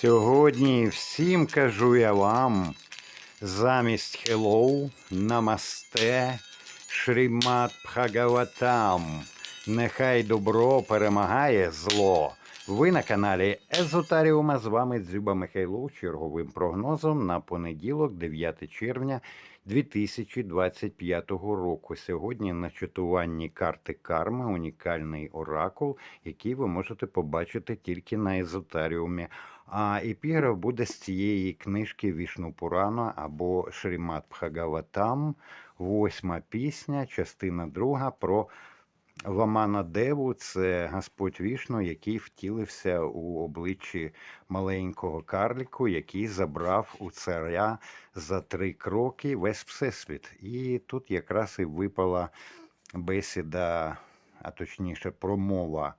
Сьогодні всім кажу я вам замість hello, намасте, шрімат Бхагаватам. Нехай добро перемагає зло. Ви на каналі Езотаріума. З вами Дзюба Михайлов черговим прогнозом на понеділок, 9 червня 2025 року. Сьогодні на читуванні карти карми унікальний оракул, який ви можете побачити тільки на езотаріумі. А епіграф буде з цієї книжки Вішну Пурана або Шрімат Бхагаватам, восьма пісня, частина друга про Вамана Деву це Господь Вішну, який втілився у обличчі маленького карліку, який забрав у царя за три кроки весь всесвіт. І тут якраз і випала бесіда, а точніше, промова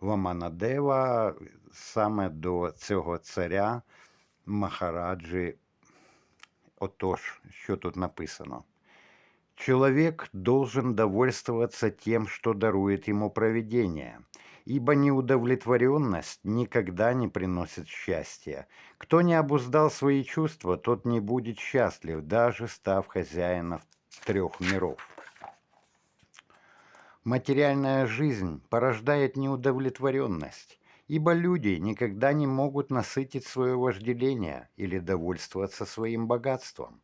Вамана Дева саме до цього царя Махараджі. Отож, що тут написано? Человек должен довольствоваться тем, что дарует ему провидение, ибо неудовлетворенность никогда не приносит счастья. Кто не обуздал свои чувства, тот не будет счастлив, даже став хозяином трех миров. Материальная жизнь порождает неудовлетворенность, ибо люди никогда не могут насытить свое вожделение или довольствоваться своим богатством.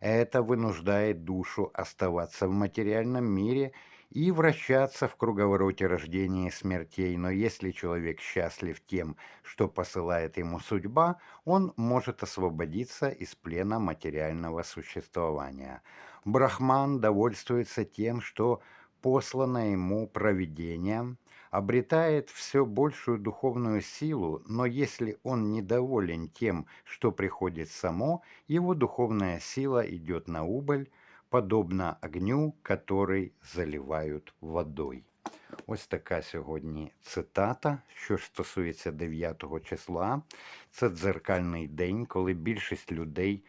Это вынуждает душу оставаться в материальном мире и вращаться в круговороте рождения и смертей. Но если человек счастлив тем, что посылает ему судьба, он может освободиться из плена материального существования. Брахман довольствуется тем, что послано ему провидением, обретает все большую духовную силу, но если он недоволен тем, что приходит само, его духовная сила идет на убыль, подобно огню, который заливають водой. Ось така сьогодні цитата, що стосується 9 числа. Це дзеркальний день, коли більшість людей.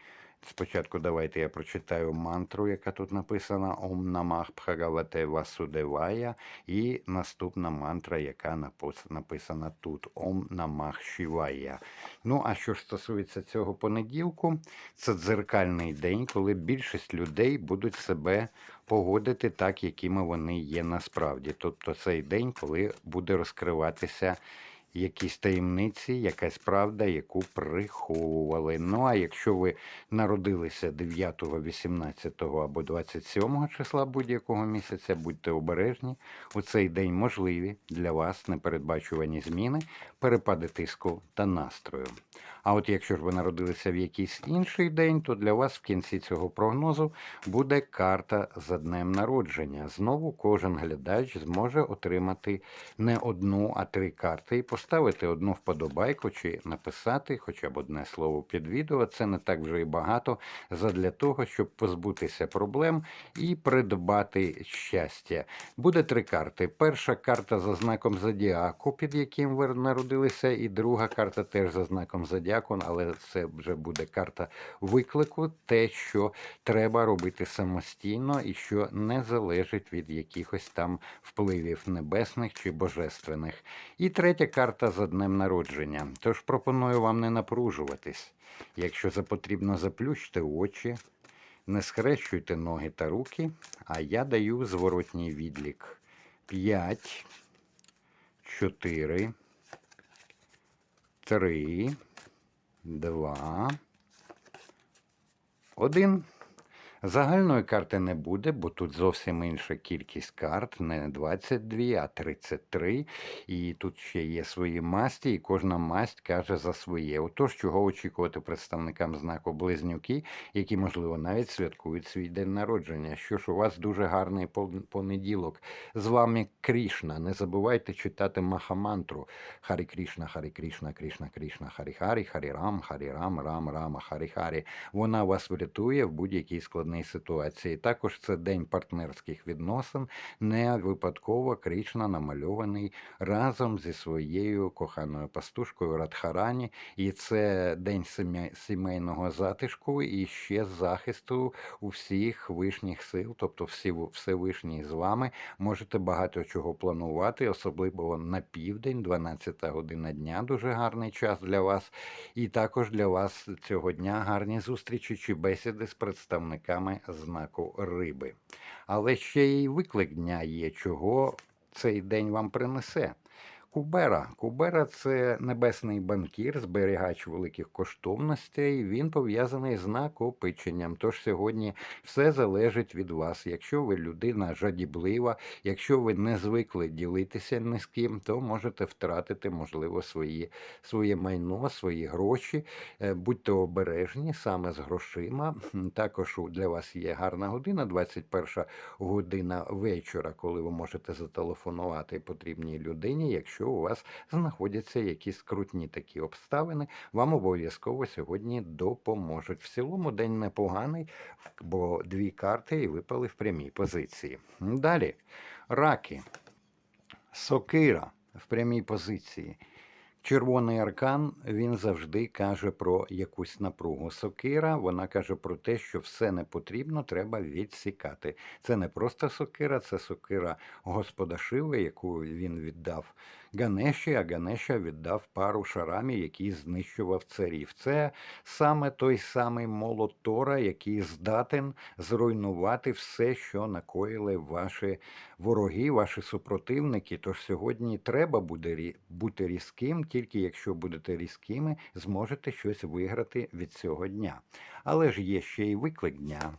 Спочатку давайте я прочитаю мантру, яка тут написана Ом Намах Бхагавате Васудевая, і наступна мантра, яка написана тут Ом Намах Шівая. Ну, а що ж стосується цього понеділку, це дзеркальний день, коли більшість людей будуть себе погодити так, якими вони є насправді. Тобто цей день, коли буде розкриватися якісь таємниці, якась правда, яку приховували. Ну а якщо ви народилися 9, 18 або 27 числа будь-якого місяця, будьте обережні. У цей день можливі для вас непередбачувані зміни, перепади тиску та настрою. А от якщо ж ви народилися в якийсь інший день, то для вас в кінці цього прогнозу буде карта за днем народження. Знову кожен глядач зможе отримати не одну, а три карти і поставити одну вподобайку чи написати хоча б одне слово під відео. Це не так вже і багато задля того, щоб позбутися проблем і придбати щастя. Буде три карти. Перша карта за знаком зодіаку, під яким ви народилися, і друга карта теж за знаком зодіаку, але це вже буде карта виклику, те, що треба робити самостійно і що не залежить від якихось там впливів небесних чи божественних. І третя карта за днем народження. Тож пропоную вам не напружуватись. Якщо потрібно, заплющте очі, не схрещуйте ноги та руки, а я даю зворотній відлік. 5, 4, 3, 2, 1. Загальної карти не буде, бо тут зовсім інша кількість карт, не 22, а 33. І тут ще є свої масті, і кожна масть каже за своє. Отож, чого очікувати представникам знаку Близнюки, які, можливо, навіть святкують свій день народження. Що ж, у вас дуже гарний понеділок. З вами Крішна. Не забувайте читати Махамантру. Харі Крішна, Харі Крішна, Крішна, Крішна, Харі Харі, Харі Рам, Харі Рам, Рам, Рама, Харі Харі. Вона вас врятує в будь-який складний складній ситуації. Також це день партнерських відносин, не випадково Кришна намальований разом зі своєю коханою пастушкою Радхарані, і це день сімейного затишку і ще захисту у всіх вишніх сил, тобто всі Всевишній з вами. Можете багато чого планувати, особливо на південь, 12 година дня, дуже гарний час для вас. І також для вас цього дня гарні зустрічі чи бесіди з представниками знаку риби. Але ще й виклик дня є, чого цей день вам принесе. Кубера. Кубера це небесний банкір, зберігач великих коштовностей. Він пов'язаний з накопиченням. Тож сьогодні все залежить від вас. Якщо ви людина жадіблива, якщо ви не звикли ділитися ні з ким, то можете втратити, можливо, свої, своє майно, свої гроші. Е, Будьте обережні саме з грошима. Також для вас є гарна година, 21 година вечора, коли ви можете зателефонувати потрібній людині. Якщо у вас знаходяться якісь скрутні такі обставини, вам обов'язково сьогодні допоможуть. В цілому день непоганий, бо дві карти і випали в прямій позиції. Далі раки, сокира в прямій позиції. Червоний аркан він завжди каже про якусь напругу. Сокира вона каже про те, що все не потрібно, треба відсікати. Це не просто сокира, це сокира Господа Шиви, яку він віддав Ганеші, а Ганеша віддав пару шарамі, який знищував царів. Це саме той самий молот Тора, який здатен зруйнувати все, що накоїли ваші вороги, ваші супротивники. Тож сьогодні треба буде бути різким, тільки якщо будете різкими, зможете щось виграти від цього дня. Але ж є ще й виклик дня.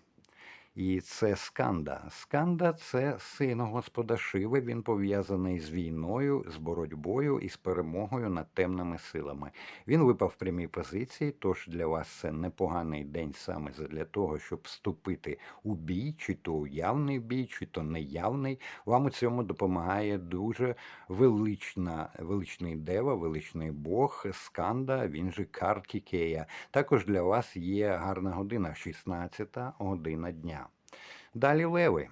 І це Сканда. Сканда це син Господа Шиви. Він пов'язаний з війною, з боротьбою і з перемогою над темними силами. Він випав в прямій позиції, тож для вас це непоганий день саме для того, щоб вступити у бій, чи то уявний бій, чи то неявний. Вам у цьому допомагає дуже велична, величний дева, величний Бог Сканда, він же Картікея. Також для вас є гарна година, 16 година дня. Далі леви.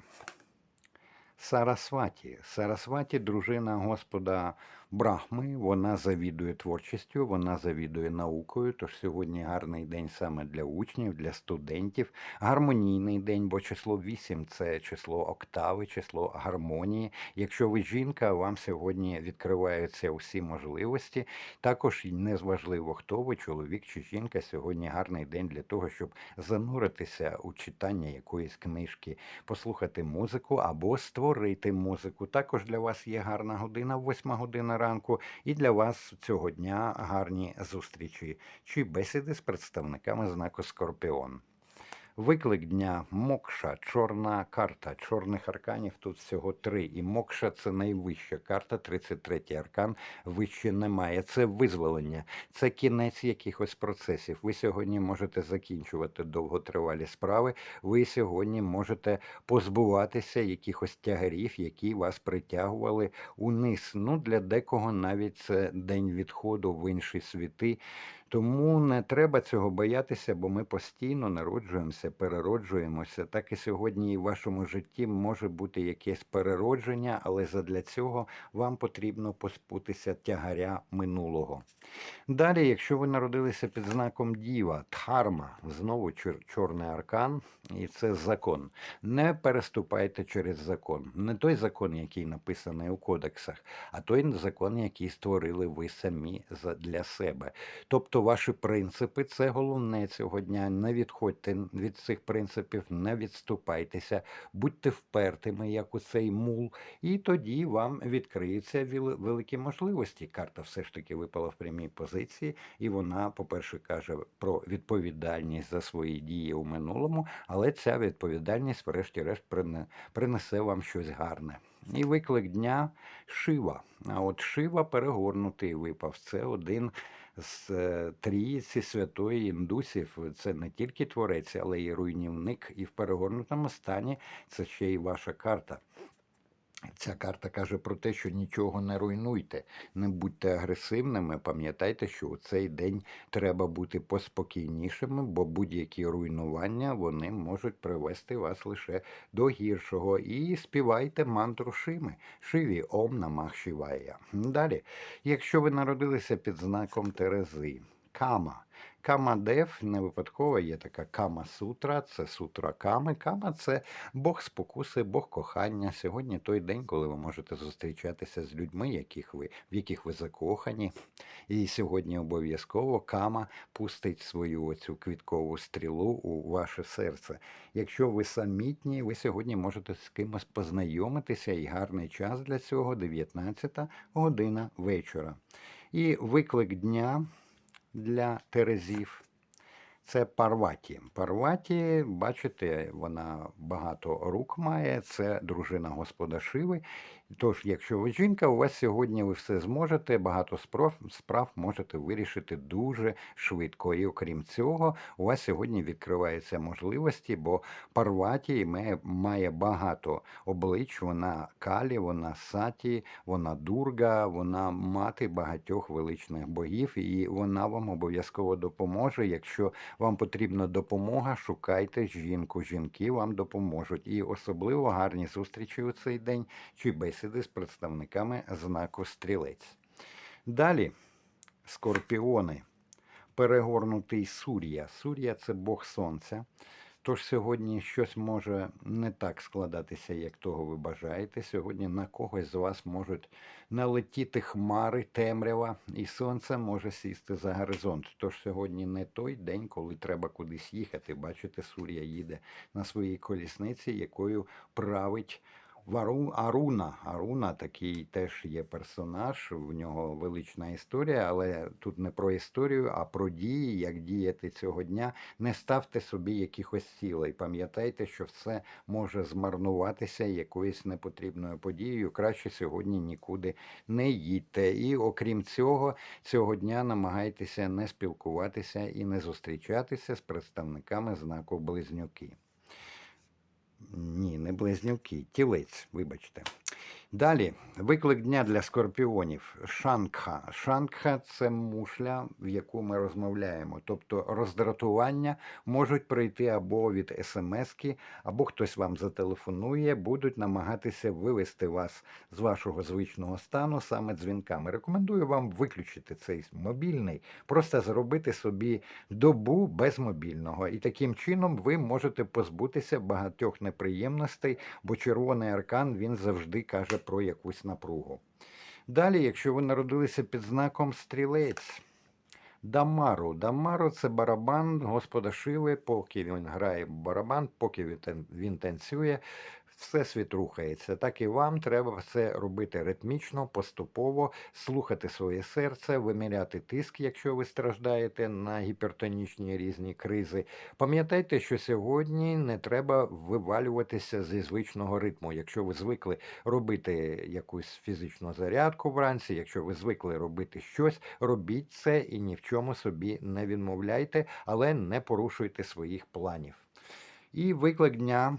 Сарасваті. Сарасваті дружина Господа Брахми. Вона завідує творчістю, вона завідує наукою. Тож сьогодні гарний день саме для учнів, для студентів. Гармонійний день, бо число 8 – це число октави, число гармонії. Якщо ви жінка, вам сьогодні відкриваються усі можливості. Також незважливо, хто ви, чоловік чи жінка. Сьогодні гарний день для того, щоб зануритися у читання якоїсь книжки, послухати музику або створити музику. Також для вас є гарна година, восьма година ранку, і для вас цього дня гарні зустрічі чи бесіди з представниками знаку Скорпіон. Виклик дня Мокша, чорна карта. Чорних арканів тут всього три. І Мокша це найвища карта, 33-й аркан. Вище немає. Це визволення, це кінець якихось процесів. Ви сьогодні можете закінчувати довготривалі справи. Ви сьогодні можете позбуватися якихось тягарів, які вас притягували униз. Ну, для декого навіть це день відходу в інші світи. Тому не треба цього боятися, бо ми постійно народжуємося, перероджуємося. Так і сьогодні і в вашому житті може бути якесь переродження, але задля цього вам потрібно поспутися тягаря минулого. Далі, якщо ви народилися під знаком Діва, Дхарма, знову чор- чорний аркан, і це закон. Не переступайте через закон. Не той закон, який написаний у кодексах, а той закон, який створили ви самі для себе. Тобто ваші принципи це головне цього дня. Не відходьте від цих принципів, не відступайтеся, будьте впертими, як у цей мул, і тоді вам відкриються великі можливості. Карта все ж таки випала в прямій позиції, і вона, по-перше, каже про відповідальність за свої дії у минулому, але ця відповідальність, врешті-решт, прине- принесе вам щось гарне. І виклик дня Шива. А от Шива перегорнутий випав. Це один з е, трійці святої індусів. Це не тільки творець, але й руйнівник. І в перегорнутому стані це ще й ваша карта. Ця карта каже про те, що нічого не руйнуйте, не будьте агресивними. Пам'ятайте, що у цей день треба бути поспокійнішими, бо будь-які руйнування вони можуть привести вас лише до гіршого. І співайте мантру Шими. Шиві Ом Намах Шивая. Далі, якщо ви народилися під знаком Терези, Кама. Кама Дев не випадково є така Кама Сутра, це сутра Ками. Кама це Бог спокуси, Бог кохання. Сьогодні той день, коли ви можете зустрічатися з людьми, яких ви, в яких ви закохані. І сьогодні обов'язково Кама пустить свою оцю квіткову стрілу у ваше серце. Якщо ви самітні, ви сьогодні можете з кимось познайомитися, і гарний час для цього 19 година вечора. І виклик дня для Терезів. Це Парваті. Парваті, бачите, вона багато рук має, це дружина Господа Шиви. Тож, якщо ви жінка, у вас сьогодні ви все зможете, багато справ, справ можете вирішити дуже швидко. І окрім цього, у вас сьогодні відкриваються можливості, бо Парваті має, має багато облич, вона калі, вона саті, вона дурга, вона мати багатьох величних богів, і вона вам обов'язково допоможе. Якщо вам потрібна допомога, шукайте жінку. Жінки вам допоможуть. І особливо гарні зустрічі у цей день чи бесіди з представниками знаку стрілець. Далі скорпіони. Перегорнутий Сур'я. Сур'я це Бог Сонця. Тож сьогодні щось може не так складатися, як того ви бажаєте. Сьогодні на когось з вас можуть налетіти хмари, темрява, і сонце може сісти за горизонт. Тож сьогодні не той день, коли треба кудись їхати. Бачите, Сур'я їде на своїй колісниці, якою править. Вару Аруна. Аруна такий теж є персонаж, в нього велична історія, але тут не про історію, а про дії, як діяти цього дня. Не ставте собі якихось цілей. Пам'ятайте, що все може змарнуватися якоюсь непотрібною подією. Краще сьогодні нікуди не їдьте. І окрім цього, цього дня намагайтеся не спілкуватися і не зустрічатися з представниками знаку Близнюки. Ні, не близнюки, тілець, вибачте. Далі, виклик дня для скорпіонів. Шангха. Шангха це мушля, в яку ми розмовляємо. Тобто роздратування можуть прийти або від смски, або хтось вам зателефонує, будуть намагатися вивести вас з вашого звичного стану саме дзвінками. Рекомендую вам виключити цей мобільний, просто зробити собі добу без мобільного. І таким чином ви можете позбутися багатьох неприємностей, бо червоний аркан він завжди каже про якусь напругу. Далі, якщо ви народилися під знаком стрілець, Дамару. Дамару це барабан Господа Шиви, поки він грає барабан, поки він танцює, всесвіт рухається. Так і вам треба все робити ритмічно, поступово, слухати своє серце, виміряти тиск, якщо ви страждаєте на гіпертонічні різні кризи. Пам'ятайте, що сьогодні не треба вивалюватися зі звичного ритму. Якщо ви звикли робити якусь фізичну зарядку вранці, якщо ви звикли робити щось, робіть це і ні в чому собі не відмовляйте, але не порушуйте своїх планів. І виклик дня.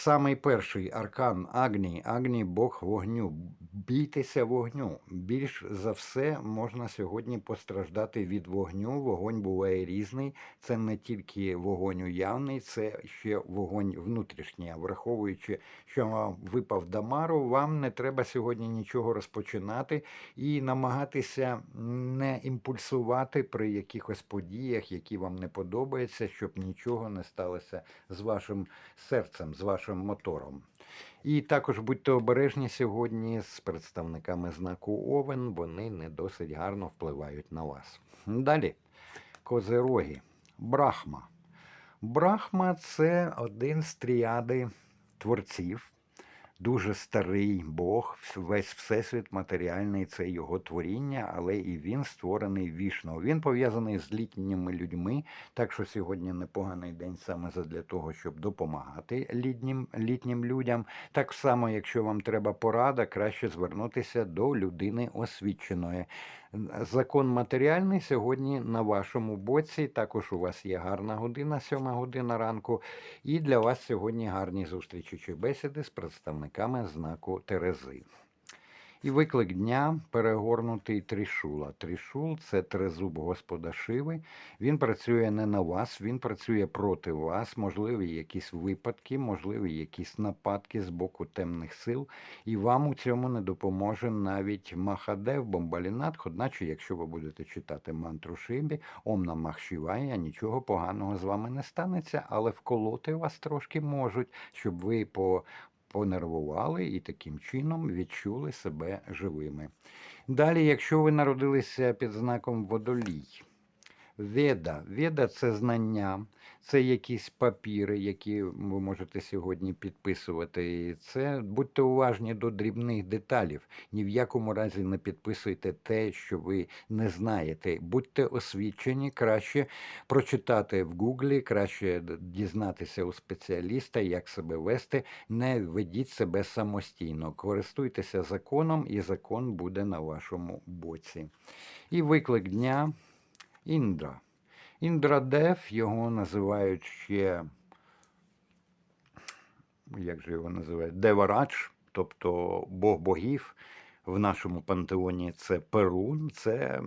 Самий перший аркан Агні, Агні Бог вогню. Бійтеся вогню. Більш за все можна сьогодні постраждати від вогню. Вогонь буває різний. Це не тільки вогонь уявний, це ще вогонь внутрішній. А Враховуючи, що вам випав Дамару, вам не треба сьогодні нічого розпочинати і намагатися не імпульсувати при якихось подіях, які вам не подобаються, щоб нічого не сталося з вашим серцем, з вашим мотором. І також будьте обережні сьогодні з представниками знаку Овен, вони не досить гарно впливають на вас. Далі, козироги, Брахма. Брахма це один з тріади творців. Дуже старий Бог, весь всесвіт матеріальний це його творіння, але і він створений вішно. Він пов'язаний з літніми людьми, так що сьогодні непоганий день саме для того, щоб допомагати літнім, літнім людям. Так само, якщо вам треба порада, краще звернутися до людини освіченої. Закон матеріальний сьогодні на вашому боці. Також у вас є гарна година, сьома година ранку. І для вас сьогодні гарні зустрічі чи бесіди з представниками знаку Терези. І виклик дня перегорнутий трішула. Трішул це тризуб Господа Шиви. Він працює не на вас, він працює проти вас. Можливі якісь випадки, можливі якісь нападки з боку темних сил. І вам у цьому не допоможе навіть Махадев Бомбалінат. Одначе, якщо ви будете читати мантру Шибі, Ом Намах Шівая, нічого поганого з вами не станеться, але вколоти вас трошки можуть, щоб ви по понервували і таким чином відчули себе живими. Далі, якщо ви народилися під знаком водолій, Веда. Веда це знання, це якісь папіри, які ви можете сьогодні підписувати. І Це будьте уважні до дрібних деталів. Ні в якому разі не підписуйте те, що ви не знаєте. Будьте освічені, краще прочитати в Гуглі, краще дізнатися у спеціаліста, як себе вести. Не ведіть себе самостійно. Користуйтеся законом, і закон буде на вашому боці. І виклик дня. Індра. Індрадев його називають ще, як же його називають? Деварач, тобто Бог богів. В нашому пантеоні це Перун. Це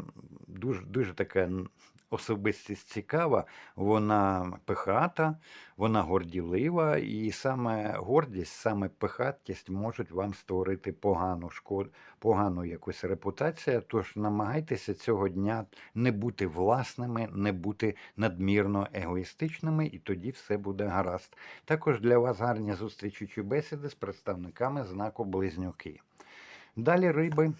дуже, дуже така н- особистість цікава. Вона пихата, вона горділива, і саме гордість, саме пихатість можуть вам створити погану шкоду, погану якусь репутацію. Тож намагайтеся цього дня не бути власними, не бути надмірно егоїстичними, і тоді все буде гаразд. Також для вас гарні зустрічі чи бесіди з представниками знаку Близнюки. Далі риби,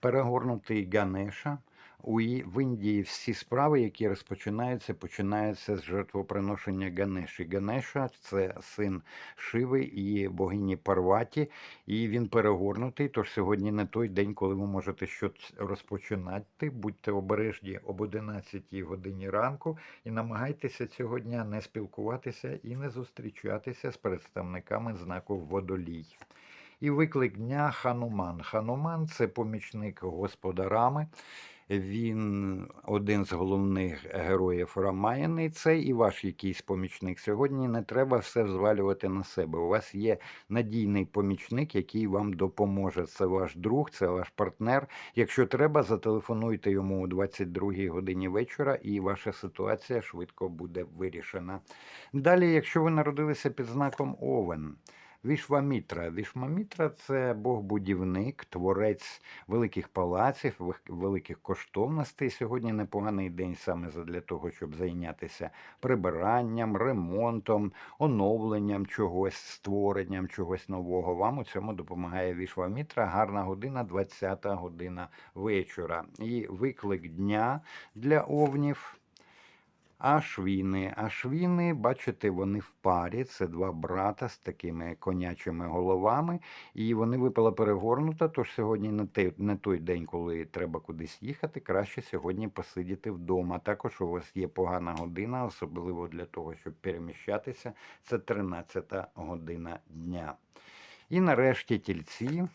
перегорнутий Ганеша. В Індії всі справи, які розпочинаються, починаються з жертвоприношення Ганеші. Ганеша це син Шиви і богині Парваті, і він перегорнутий. Тож сьогодні не той день, коли ви можете щось розпочинати. Будьте обережні об 11 годині ранку і намагайтеся цього дня не спілкуватися і не зустрічатися з представниками знаку Водолій. І виклик дня Хануман. Хануман це помічник Господа Рами. Він один з головних героїв Рамаяни. Це і ваш якийсь помічник. Сьогодні не треба все взвалювати на себе. У вас є надійний помічник, який вам допоможе. Це ваш друг, це ваш партнер. Якщо треба, зателефонуйте йому о 22 годині вечора, і ваша ситуація швидко буде вирішена. Далі, якщо ви народилися під знаком Овен. Вішвамітра. Вішвамітра це Бог-будівник, творець великих палаців, великих коштовностей. Сьогодні непоганий день саме для того, щоб зайнятися прибиранням, ремонтом, оновленням чогось, створенням чогось нового. Вам у цьому допомагає Вішвамітра. Гарна година, 20 година вечора. І виклик дня для овнів. Ашвіни. Ашвіни, бачите, вони в парі. Це два брата з такими конячими головами. І вони випала перегорнута. Тож сьогодні не, те, не той день, коли треба кудись їхати. Краще сьогодні посидіти вдома. Також у вас є погана година, особливо для того, щоб переміщатися. Це 13 година дня. І нарешті тільці.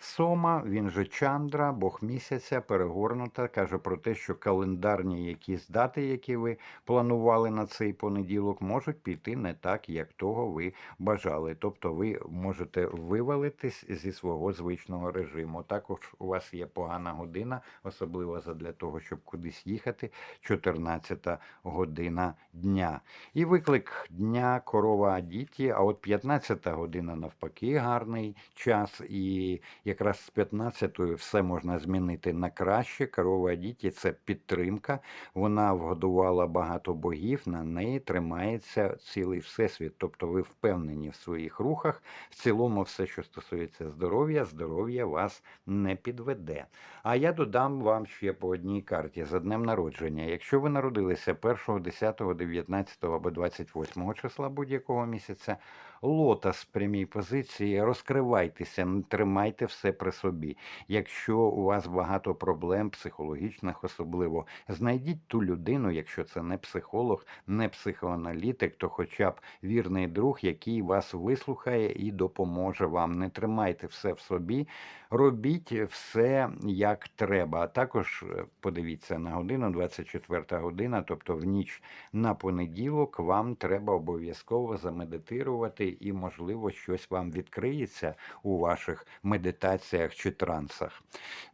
Сома, він же Чандра, Бог місяця, перегорнута, каже про те, що календарні якісь дати, які ви планували на цей понеділок, можуть піти не так, як того ви бажали. Тобто ви можете вивалитись зі свого звичного режиму. Також у вас є погана година, особливо для того, щоб кудись їхати, 14 година дня. І виклик дня корова Адіті, а от 15 година навпаки гарний час. І якраз з 15-ї все можна змінити на краще. Корова Адіті це підтримка. Вона вгодувала багато богів, на неї тримається цілий всесвіт. Тобто ви впевнені в своїх рухах. В цілому, все, що стосується здоров'я, здоров'я вас не підведе. А я додам вам ще по одній карті за днем народження. Якщо ви народилися 1, 10, 19 або 28 числа будь-якого місяця, лотос в прямій позиції, розкривайтеся, не тримайте все при собі. Якщо у вас багато проблем, психологічних особливо, знайдіть ту людину, якщо це не психолог, не психоаналітик, то хоча б вірний друг, який вас вислухає і допоможе вам. Не тримайте все в собі, робіть все як треба. А також е, подивіться на годину, 24 година, тобто в ніч на понеділок, вам треба обов'язково замедитирувати і, можливо, щось вам відкриється у ваших медитаціях чи трансах.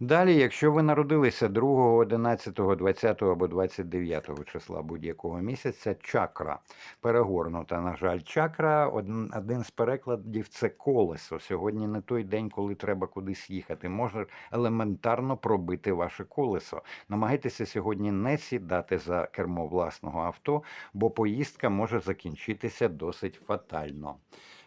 Далі, якщо ви народилися 2, 11, 20 або 29 числа будь-якого місяця, чакра перегорнута. На жаль, чакра один, один з перекладів це колесо. Сьогодні не той день, коли треба кудись їхати. Може елементарно пробити ваше колесо. Намагайтеся сьогодні не сідати за кермо власного авто, бо поїздка може закінчитися досить фатально.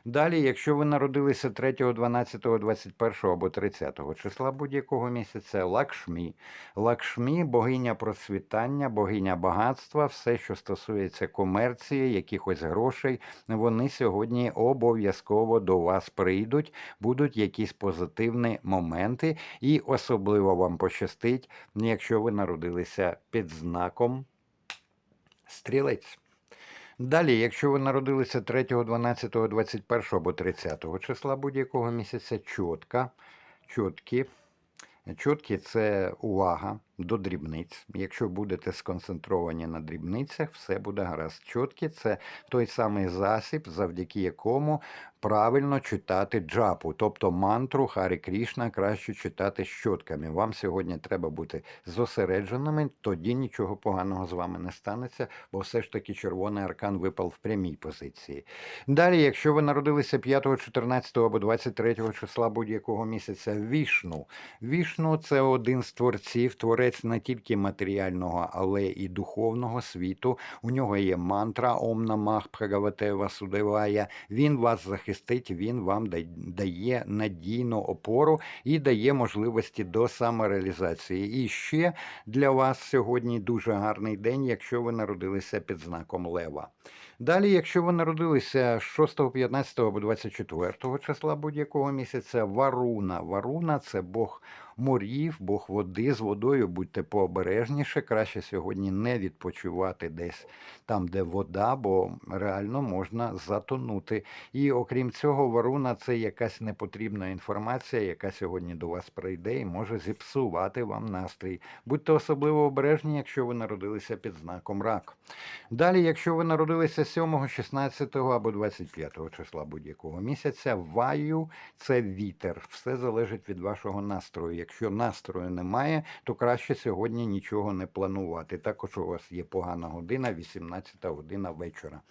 Далі, якщо ви народилися 3, 12, 21 або 30 числа будь-якого місяця, Лакшмі. Лакшмі богиня процвітання, богиня багатства, все, що стосується комерції, якихось грошей, вони сьогодні обов'язково до вас прийдуть, будуть якісь позитивні моменти, і особливо вам пощастить, якщо ви народилися під знаком стрілець. Далі, якщо ви народилися 3, 12, 21 або 30 числа будь-якого місяця, чітка, чіткі. Чіткі це увага до дрібниць. Якщо будете сконцентровані на дрібницях, все буде гаразд. Чіткі це той самий засіб, завдяки якому правильно читати джапу, тобто мантру Харі Крішна краще читати щотками. Вам сьогодні треба бути зосередженими, тоді нічого поганого з вами не станеться, бо все ж таки червоний аркан випав в прямій позиції. Далі, якщо ви народилися 5, 14 або 23 числа будь-якого місяця, вішну. Вішну це один з творців, творець не тільки матеріального, але і духовного світу. У нього є мантра Ом Намах Бхагавате Васудевая. Він вас захистить, він вам дає надійну опору і дає можливості до самореалізації. І ще для вас сьогодні дуже гарний день, якщо ви народилися під знаком Лева. Далі, якщо ви народилися 6, 15 або 24 числа будь-якого місяця, Варуна. Варуна це Бог морів, Бог води з водою. Будьте пообережніше. Краще сьогодні не відпочивати десь там, де вода, бо реально можна затонути. І окрім цього, Варуна це якась непотрібна інформація, яка сьогодні до вас прийде і може зіпсувати вам настрій. Будьте особливо обережні, якщо ви народилися під знаком рак. Далі, якщо ви народилися 7, 16 або 25 числа будь-якого місяця, ваю це вітер. Все залежить від вашого настрою. Якщо настрою немає, то краще сьогодні нічого не планувати. Також у вас є погана година, 18 година вечора.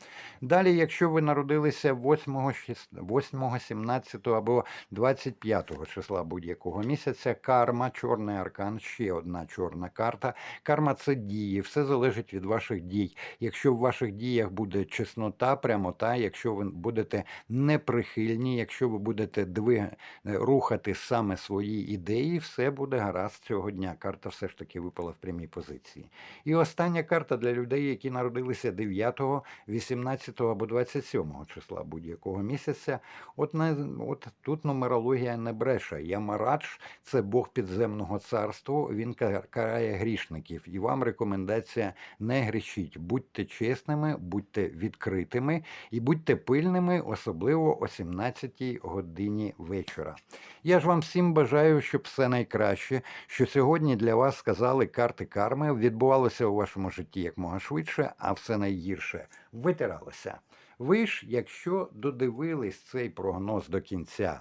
Далі, якщо ви народилися 8, 8 17 або 25 числа будь-якого місяця, карма, чорний аркан, ще одна чорна карта. Карма це дії, все залежить від ваших дій. Якщо в ваших діях буде чеснота, прямота, якщо ви будете неприхильні, якщо ви будете двиг... рухати саме свої ідеї, все буде гаразд цього дня. Карта все ж таки випала в прямій позиції. І остання карта для людей, які народилися 9, 18 або 27 числа будь-якого місяця. От, не, от тут нумерологія не бреше. Ямарадж – це Бог підземного царства, він карає грішників. І вам рекомендація не грішіть. Будьте чесними, будьте відкритими і будьте пильними, особливо о 17 годині вечора. Я ж вам всім бажаю, щоб все найкраще, що сьогодні для вас сказали карти карми, відбувалося у вашому житті якмога швидше, а все найгірше витиралося. Ви ж, якщо додивились цей прогноз до кінця,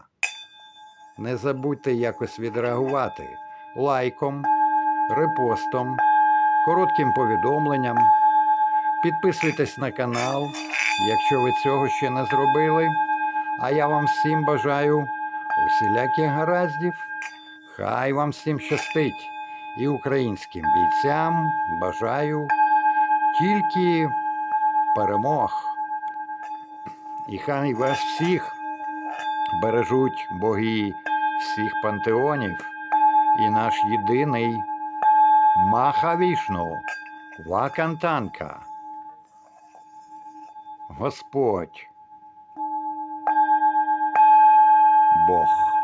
не забудьте якось відреагувати лайком, репостом, коротким повідомленням. Підписуйтесь на канал, якщо ви цього ще не зробили. А я вам всім бажаю усіляких гараздів. Хай вам всім щастить. І українським бійцям бажаю тільки перемог. І хай вас всіх бережуть боги всіх пантеонів і наш єдиний Махавішну Вакантанка. Господь Бог.